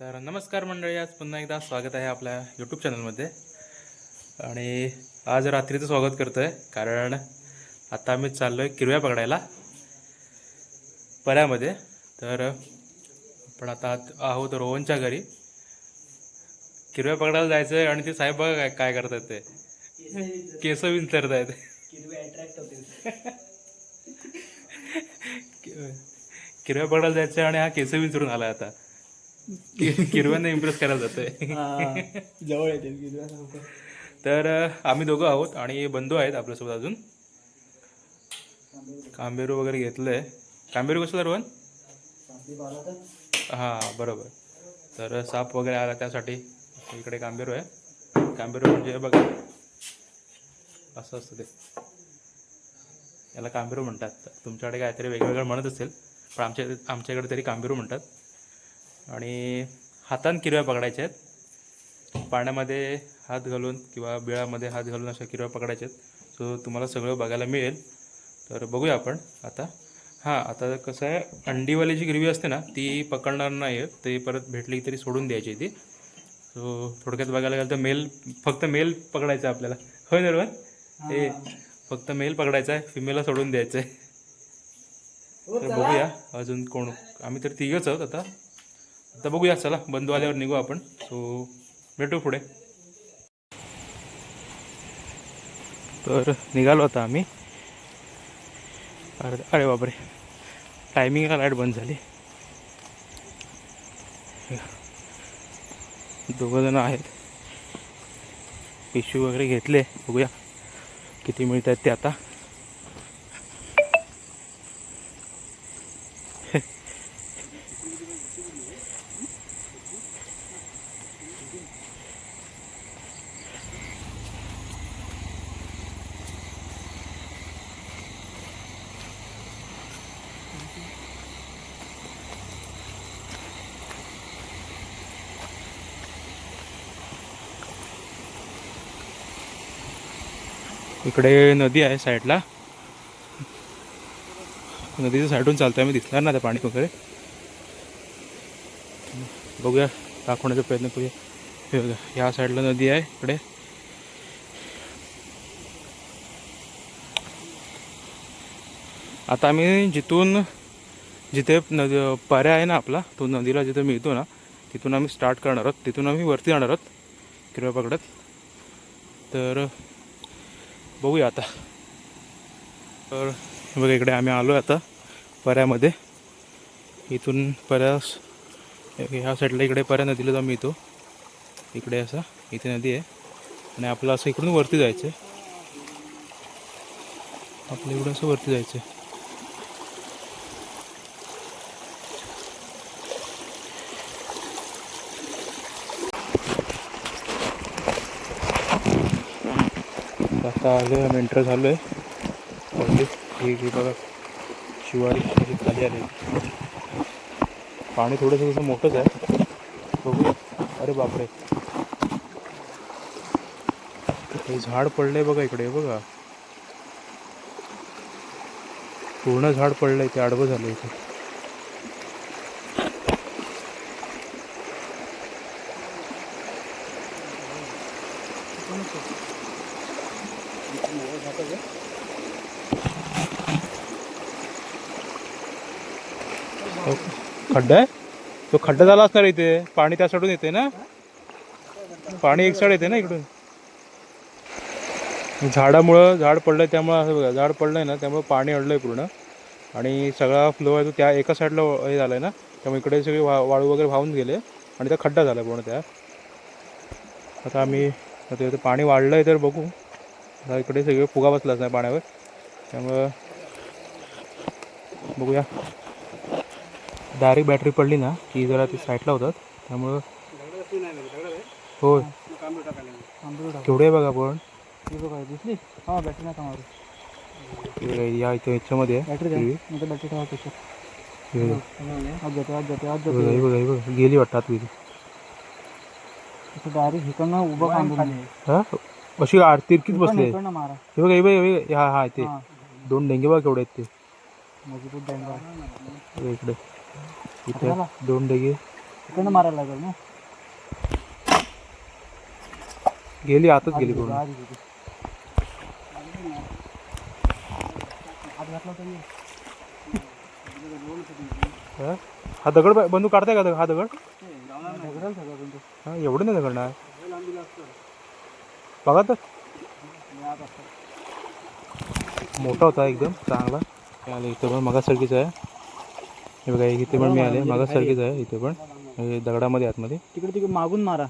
तर नमस्कार मंडळी आज पुन्हा एकदा स्वागत आहे आपल्या यूट्यूब चॅनलमध्ये आणि आज रात्रीचं स्वागत करतो आहे कारण आता आम्ही चाललो आहे किरव्या पकडायला पर्यामध्ये तर आपण आता आहोत रोहनच्या घरी. किरव्या पकडायला जायचं आहे आणि ते साहेब बघा काय काय करतात ते. केस विंचरत आहेत किरव्या पकडायला जायचं आहे आणि हा केस विंचरून आला आता. कि- किरव्यांना इम्प्रेस करायला जातोय. जवळ येते तर आम्ही दोघं आहोत आणि बंधू आहेत आपल्यासोबत अजून. कांबेरू वगैरे घेतलंय. कांबेरू कसं रोहन? हां बरोबर. तर साप वगैरे आला त्यासाठी. इकडे कांबेरू आहे. कांबेरू म्हणजे बघा. असं असतं ते. याला कांबेरू म्हणतात. तुमच्याकडे काहीतरी वेगवेगळं म्हणत असेल पण आमच्या आमच्याकडे तरी कांबेरू म्हणतात. आणि हातान किरव्या पकडायच्या आहेत. पाण्यामध्ये हात घालून किंवा बिळामध्ये हात घालून अशा किरव्या पकडायच्या आहेत. सो तुम्हाला सगळं बघायला मिळेल. तर बघूया आपण आता. हां आता कसं आहे अंडीवाली जी गिरवी असते ना ती पकडणार नाही आहे ते परत भेटली तरी सोडून द्यायची ती. सो थोडक्यात बघायला गेलं तर मेल फक्त मेल पकडायचं आहे आपल्याला. होय ना रोहन? हे फक्त मेल पकडायचा आहे फिमेलला सोडून द्यायचं आहे. तर बघूया अजून कोण आम्ही तर तिघच आहोत आता. आता बघूया चला बंधू आल्यावर निघू आपण. सो भेटू पुढे. तर निघालो आता आम्ही. अरे अरे बापरे. टायमिंगला लाइट बंद झाली. दोघंजणं आहेत. पिशू वगैरे घेतले. बघूया किती मिळत आहेत ते आता. इकडे नदी आहे साईडला. नदीच्या साईडून चालतो आम्ही. दिसणार ना ते पाणी वगैरे? बघूया दाखवण्याचा प्रयत्न करूया. हे बघा ह्या साईडला नदी आहे इकडे. आता आम्ही जिथून जिथे नदी पर्याय आहे ना आपला तो नदीला जिथे मिळतो ना तिथून आम्ही स्टार्ट करणार आहोत. तिथून आम्ही वरती जाणार आहोत. किरवा पकडत. तर बघूया आता. तर बघा इकडे आम्ही आलो आहे आता पर्यामध्ये इथून पर्या ह्या साईडला इकडे पर्या नदीला जाऊन येतो. इकडे असा इथे नदी आहे. आणि आपलं असं इकडून वरती जायचं आहे आपलं इकडं असं वरती जायचं आहे आता आलो आहे एंटर झालो आहे ऑलरेडी ही ही बघा. शिवारी खाली आली. पाणी थोडंसं तसं मोठंच आहे. बघू अरे बापरे. हे झाड पडलंय बघा इकडे बघा. पूर्ण झाड पडलंय ते आडवं झालं इथे. खड्डा आहे? तो खड्डा झाला असणार इथे. पाणी त्या साईडून येते ना? पाणी एक साईड येते ना इकडून? झाडामुळं झाड पडलंय त्यामुळं असं बघा झाड पडलंय ना त्यामुळं पाणी अडलंय पूर्ण. आणि सगळा फ्लो आहे तो त्या एका साईडला हे झालाय ना त्यामुळे इकडे सगळे वा वाळू वगैरे वाहून गेले. आणि त्या खड्डा झाला पूर्ण त्या. आता आम्ही आता इथे पाणी वाढलंय तर बघू. आता इकडे सगळे फुगा बसलाच नाही पाण्यावर. त्यामुळं बघूया. डायरेक्ट बॅटरी पडली ना की जरा ती साईडला होतात. त्यामुळं होय केवढे आहे बघा आपण दिसली? हा बॅटरी नका मारू? हे बघा, या इथं ह्याच्यामध्ये आहे. बॅटरी बॅटरी ठेवा हे आज जाते आज जाते आज हे बघा, हे जाते बघा, हे बघा. गेली वाटतं आतमध्ये. डायरेक्ट हिकडनं उभं हा? अशी आर तिरकीच बसली मारा. हे बघा हे बघा हे हा हा ते. हा. दोन डेंगे बघा केवढे आहेत ते. मजबूत डंगा. हे इकडे. इथे दोन डेंगे. इकडनं मारायला लागेल ना? गेली आतच गेली पूर्ण. मी. हा? दगड ब- बंदूक काढताय का हा दगड. हा एवढं नाही दगड नाही बघा तर. मोठा होता एकदम चांगला. इथं पण मगासारखीच आहे. हे बघा इथे पण मी आले मगासारखीच आहे इथे पण. हे दगडामध्ये आतमध्ये. तिकडे तिकडे मागून मारा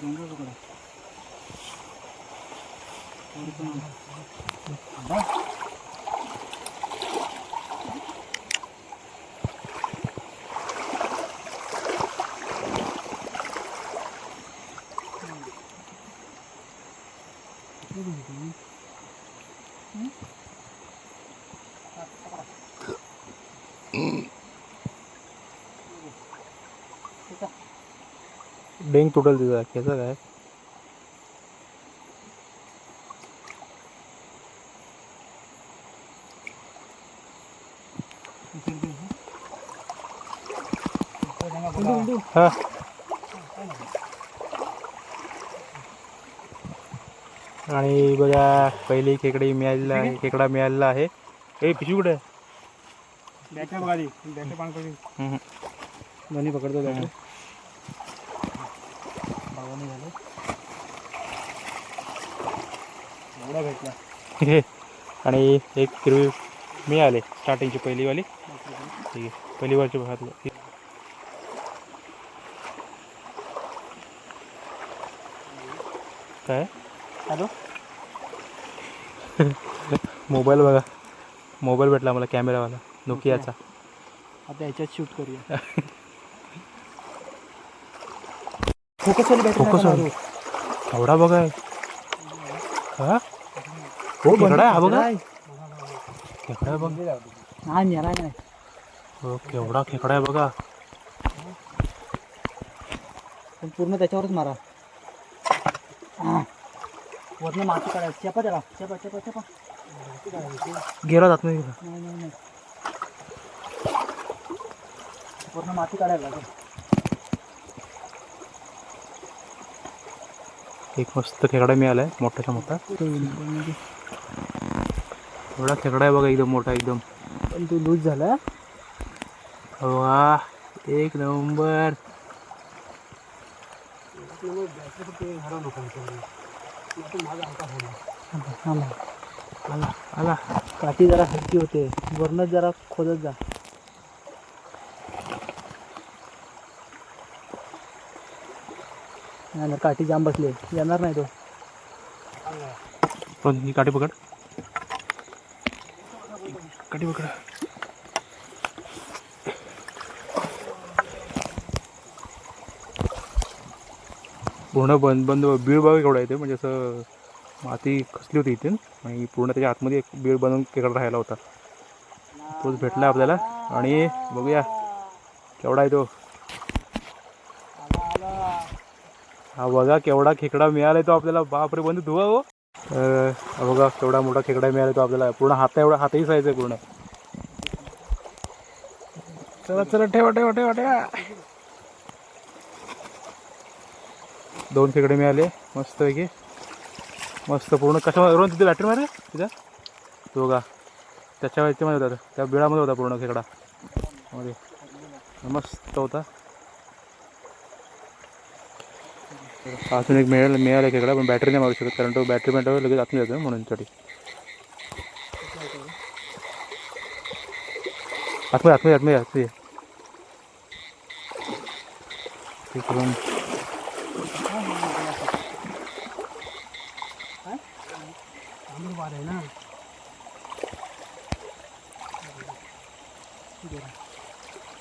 डोंगर पकडा. वर पण आहे. डेंग तुटल तिचा त्याचं काय? हा. आणि बघा पहिली खेकडी मिळालेला आहे खेकडा मिळालेला आहे. ए पिशवी कुठे आहे? हम्म. दोन्ही पकडतो भावाने झालं. एवढा भेटला. आणि एक हिरवी मिळाले स्टार्टिंगची पहिलीवाली. ठीक आहे पहिलीवरची हातलं काय? हॅलो? मोबाईल बघा. मोबाईल भेटला मला कॅमेरावाला. नोकियाचा. आता याच्यात शूट करूया. फोकस वाली बॅटरी नका वाली. मारू. एवढा बघा. हा? हो आहे हा बघा. खेकडा बघ. नाही नेला नाही. हो केवढा खेकडा आहे बघा. पण पूर्ण त्याच्यावरच मारा. हा. वरनं माती काढायची. चेपा त्याला. चेपा चेपा चेपा गेला जात नाही. नाही नाही पूर्ण माती काढायला लागेल. एक मस्त खेकडा मिळालाय मोठाच्या मोठा. पण एवढा खेकडा आहे बघा एकदम मोठा एकदम. तो लूज झाला. वा एक नंबर. आला. आला. काठी जरा हलकी होते. वरनं जरा खोदत जा. नाही ना काठी जाम बसले येणार नाही तो. पण ही काठी पकड. काठी पकड. पूर्ण बंद बंद बीळ बघा केवढा येते म्हणजे असं माती खसली होती इथे आणि पूर्ण त्याच्या आतमध्ये एक बीळ बनवून केकडा राहिला होता. तोच भेटला आपल्याला. आणि बघूया केवढा आहे तो. हा बघा केवढा खेकडा मिळाला तो आपल्याला. बापरे बंद धुवा हो. तर बघा केवढा मोठा खेकडा मिळाला तो आपल्याला. पूर्ण हाता एवढा हातही साईज आहे पूर्ण. चला चला ठेवा ठेवा ठेवा ठेवा. दोन खेकडे मिळाले. मस्त पैकी. मस्त पूर्ण. कशा रोहन तिथे बॅटरी मारे तिथं. तो बघा. त्याच्या ह्याच्यामध्ये होता. त्या बिळामध्ये होता पूर्ण खेकडा. मध्ये मस्त होता. अजून एक मिळाला मिळाला खेकडा पण बॅटरी नाही मारू शकत कारण तो बॅटरी पॅन्टावर लगेच आतून जातो म्हणून साठी आतमध्ये आतमध्ये आतमध्ये आतमध्ये ते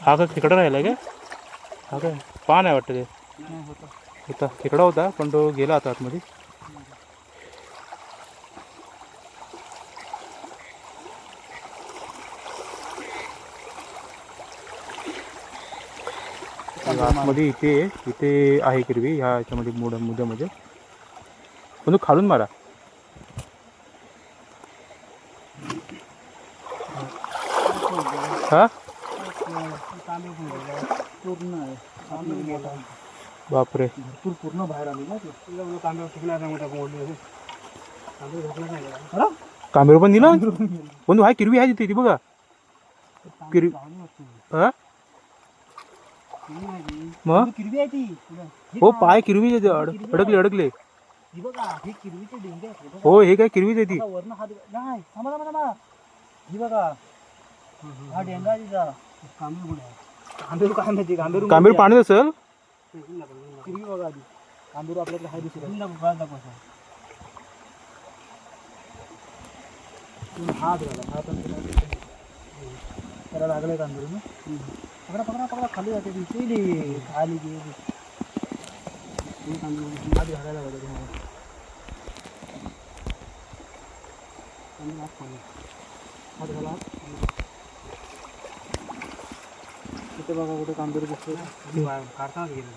हा का तिकडं राहिला का हा काय पान आहे वाटतं ते होता खेकडा होता पण तो गेला आता आतमध्ये. आतमध्ये इथे इथे आहे किरवी ह्या ह्याच्यामध्ये मुड मुद्यामध्ये. पण तू खालून मारा. हा? पूर्ण बापरे. भरपूर पूर्ण बाहेर आली ना. ते तांबे टिकणार नाही मोठा नाही गेला पण दिला? बंधू हाय किरवी आहे तिथे ती बघा. किरवी हा मग? किरवी आहे ती. हे हो? पाय किरवी अडकले अडकले. ही बघा ही किरवीचे डेंगे आहेत हे बघा. हो हे काय किरवीच आहे ती. वरनं हात नाही थांबा थांबा थांबा. ही बघा. हा डेंगा आहे तिचा. काय माहिती पाणी असेल. बघा आधी कांबेरू आपल्याकडे हाय दुसरं हात घाला हात आणि त्याला- त्याला लागलंय कांबेरू ना पकडा पकडा पकडा खाली जाते ती गेली खाली गेली हे कांबेरू हात घालायला पाहिजे तुम्हाला आणि हात खाली. हात घाला हात. इथे बघा कुठे दिसतो काढतानाच गेलं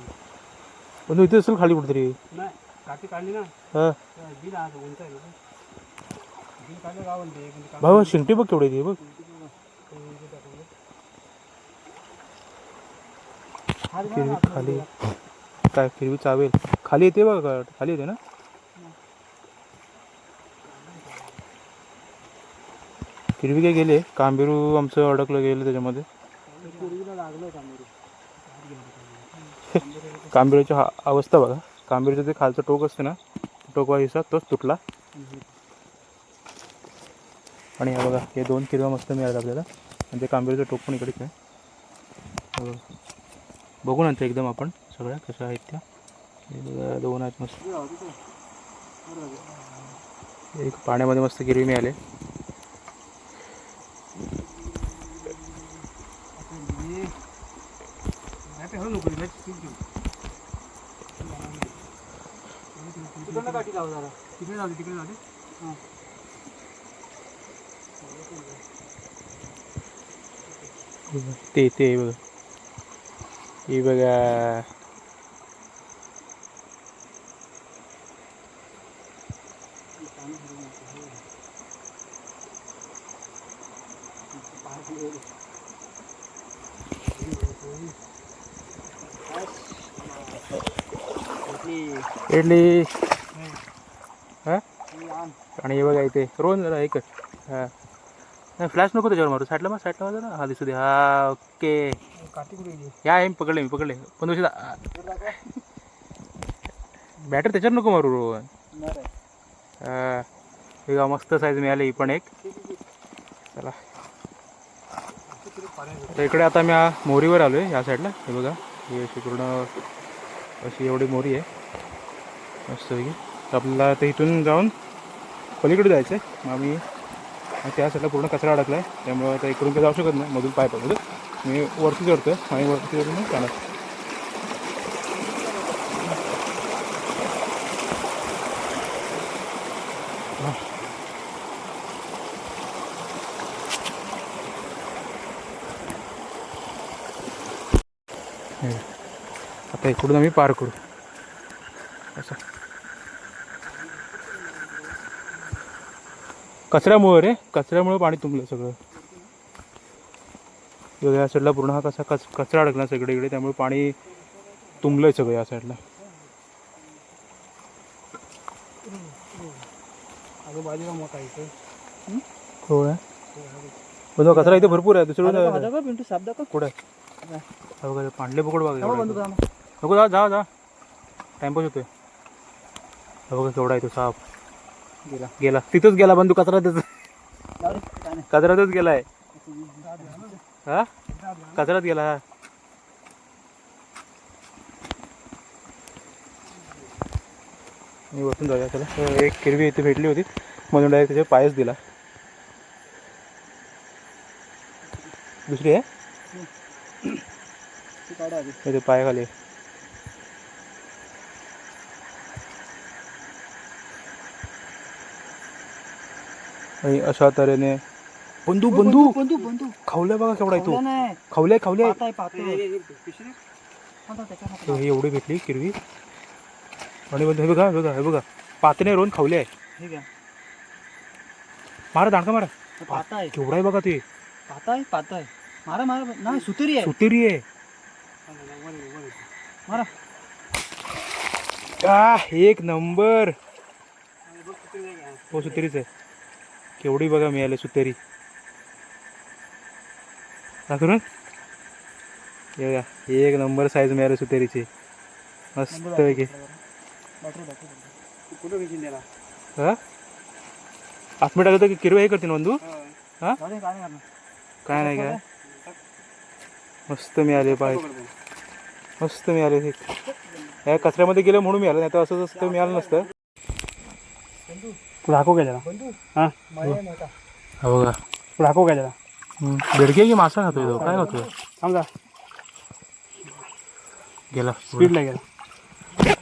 बंधू इथे असेल खाली कुठेतरी. नाही काठी काढली ना. हा. बिल आज उंच आहे ना बिल काढलं पण भाऊ शिंगटी बघ केवढी ती बघ. खाली. काय किरवी चावेल. खाली येते बघा खाली येते ना? किरवी काय गेले? कांबेरू आमचं अडकलं गेलं त्याच्यामध्ये. कांबेरूची हा अवस्था बघा. कांबेरूचं ते खालचं टोक असते ना टोकवा हिस्सा तोच तुटला. आणि हा बघा हे दोन किरवा मस्त मिळाले आपल्याला. आणि ते कांबेरूचं टोक पण इकडेच आहे बघा. नंतर एकदम आपण सगळ्या कशा आहेत त्या. हे दोन आहेत मस्त. एक पाण्यामध्ये मस्त गिरवी मिळाले. तिकडनं काठी लाव जरा तिकडे जाऊ दे तिकडे जाऊ दे हां ते ते बघा. हे बघा. इडली. हा? आणि हे बघा इथे रोज जरा एक हा. नाही फ्लॅश नको त्याच्यावर मारू. साईडला मग साईडला मारू ना हा दिसू दे. हा ओके. या आहे मी पकडले मी पकडले. पण तुझी बॅटर त्याच्यावर नको मारू रोहन. हा. हे बघा, मस्त साईज मिळाली पण एक. चला. तर इकडे आता मी मोरीवर आलो आहे या साईडला हे बघा ही अशी पूर्ण अशी एवढी मोरी आहे. मस्त तर आपल्याला आता इथून जाऊन पलीकडे जायचं आहे मग आम्ही त्या साईडला पूर्ण कचरा अडकला आहे त्यामुळं आता इकडून काही जाऊ शकत नाही मधून पाय पडतो मी वरती चढतो आहे आणि वरती चढून जाणार. आता इकडून आम्ही पार करू असं कचऱ्यामुळे रे. कचऱ्यामुळे पाणी तुंबलं सगळं. बघा, या साईडला पूर्ण हा कसा कच कचरा अडकला सगळीकडे इकडे त्यामुळे पाणी तुंबलंय सगळं या साईडला आहे बघा कचरा इथे भरपूर आहे. दुसरीकडे दादा का पिंटू? साप दाखव. कुठे आहे? बघा पांडले पकड बघा. नको जा जा जा. टाइमपास होतोय. बघा केवढा आहे तो साप. गेला. गेला. तिथंच गेला बंधू काय नाही. कचऱ्यातच गेलाय. हा? कचऱ्यात गेला हा. मी वरतून जाऊया त्याला. एक किरवी इथे भेटली होती. म्हणून डायरेक्ट त्याच्या पायच दिला. दुसरी आहे? ती काढा आधी. इथे पायाखाली आहे. आणि अशा तऱ्हेने बंधू बंधू बंदूक बंदूक खावल्या बघा केवढा आहे तो. खावला नाही खावल्या खावल्या. हे एवढी भेटली किरवी आणि बंधू हे बघा हे बघा हे बघा. पातने रोवून खावले आहे हे मारा दांडका मारा. हे केवढा आहे बघा ते. पात आहे पात आहे मारा मारा. नाही सुतरी आहे. सुतेरी आहे. मारा. आ, एक नंबर. हो सुतेरीच आहे. केवढी बघा मिळाली सुतेरी दाखवून बघा, एक नंबर साईज मिळाली सुतेरीची मस्त पैकी. त्याला हा? आत्मीट आलं तर किरवा हे करतील बंधू? हा? काय नाही. काय मस्त मिळाले पाहिजे मस्त मिळाले हे. या कचऱ्यामध्ये गेलं म्हणून मिळालं नाही तर असं असतं मिळालं नसतं. काय त्याला हो. हा हा दाखव काय त्याला हम्म. बेडके की मासा खातोय तो? काय खातोय? समजा गेला. स्पीडला गेला.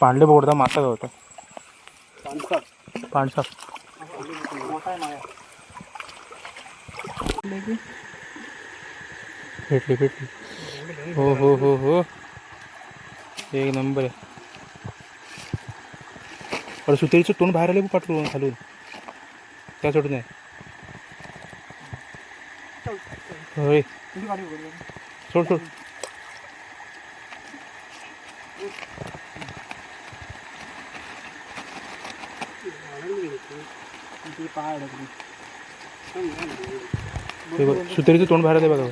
पांडे बोगडा मासा होता पाणसा भेटली भेटली. हो हो हो हो. एक नंबर आहे. अरे सुतेरीचं तोंड बाहेर आले पाठवून खालून. त्या सोडून नाही. होय. सोड सोड. ते सुतेरीचं तोंड बाहेर आले बघा.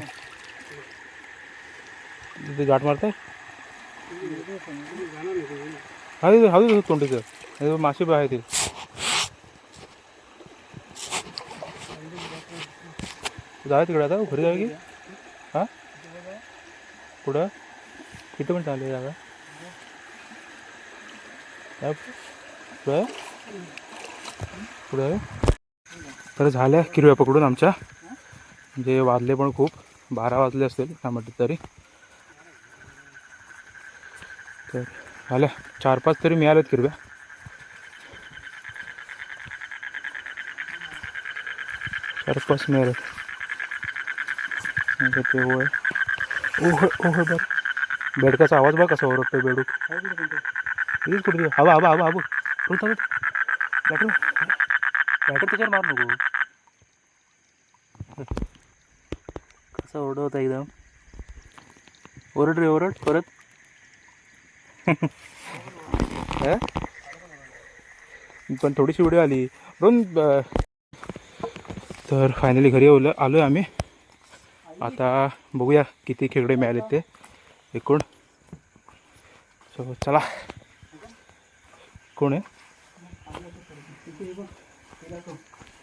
ते गाठ मारताय? हा हा दे तोंडीचं हे मासे आहे ते. जाय तिकडे आता घरी जाय की? हा? कुठं? किती पण चालू आहे जागा. काय? कुठं आहे? तर झाल्या किरव्या पकडून आमच्या. म्हणजे वाजले पण खूप. बारा वाजले असतील काय म्हटलं तरी. तर झाल्या. चार पाच तरी मिळाल्यात किरव्या. चार पाच मिळाल्यात ते होय ओह ओह बर बेडकाचा आवाज बघ कसा ओरडतोय बेडूक प्लीज कुठे हवा हवा हवा हवा बॅटर बॅटर त्याच्यावर मार नको कसा ओरडत एकदम ओरड रे ओरड परत हा? पण थोडीशी व्हिडिओ आली. दोन तर फायनली घरी आलो आलो आहे आम्ही आता बघूया किती खेकडे मिळाले ते एकूण सो चला कोण आहे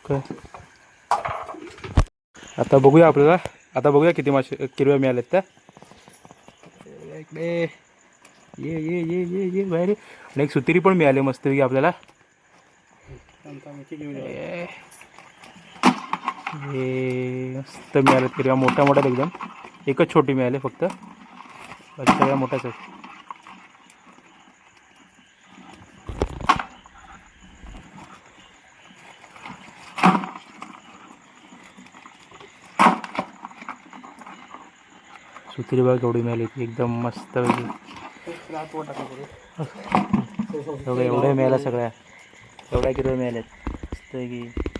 काय आता बघूया आपल्याला आता बघूया किती मासे किरव्या मिळाल्यात त्या इकडे ये ये ये ये ये बाहेर ये. आणि एक सुतिरी पण मिळाली मस्तपैकी आपल्याला ये मस्त मिळाल्यात किरव्या मोठ्या मोठ्यात एकदम. एकच छोटी मिळाली फक्त. बाकी सगळ्या मोठ्याच आहेत. सुतिरी बघा केवढी मिळाली ती एकदम मस्त एवढ्या एवढ्या मिळाल्या सगळ्या. एवढ्या किलो मिळाल्यात. मस्त की